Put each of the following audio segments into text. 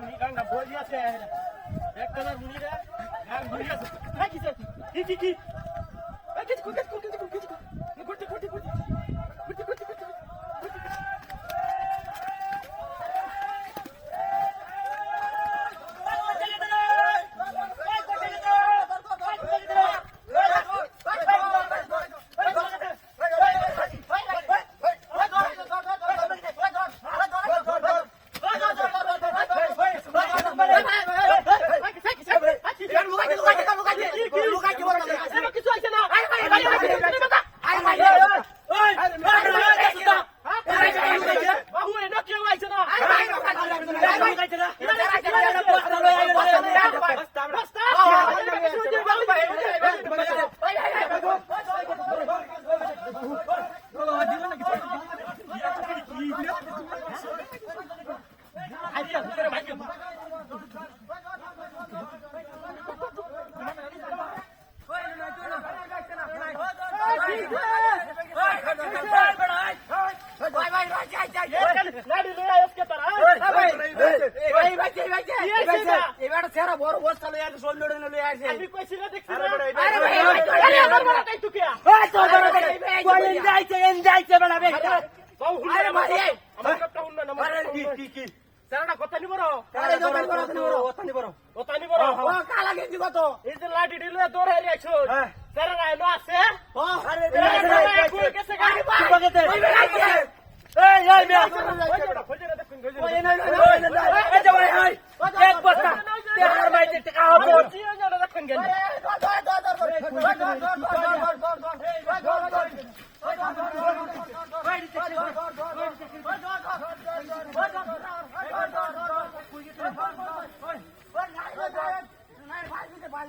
মুনি গাঙ্গা বই আছে একটা না মুনি রে গাং বই আছে এই কি সে? কি কি কিছু আছে আছে আমি কইছি না দেখছি আরে ভাই আরে আমার বড় তাই তুই আমার আমার হারি আছো সারা রাইলো আছে আমি দেখছি না দেখছি আরে ভাই আরে ভাই কি কো আমি হেবা যাবেন আরে ভাই ওটা উঠা আমি একটু এই কাম বাচ্চা হইতাছি দই ভাই কেন এই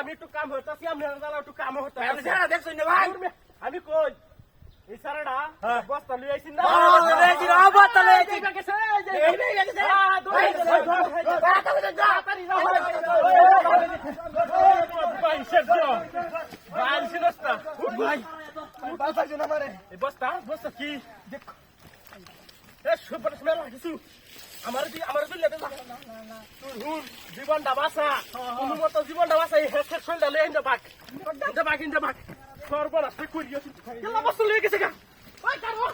আমি একটু কাম হইতাছি আমি একটু কাম হইতাছি আমি কই এই সারাটা বস্তা লই আইছি না, বস্তা লই আইছি। বস্তা, বস্তা কি? দেখ। আমার দি- আমার দি লেবে যা। তুই হুন, জীবনটা বাঁচা। কোনো মতো জীবনটা বাঁচা, এই হেডসেট শরীরটা লয়ে আইন বাক। ইন্দা বাক, ইন্দা বাক। সর্বনাশ, করিয়া। গেলা বস্তু লয়ে গেছে গা। ওই, কারও।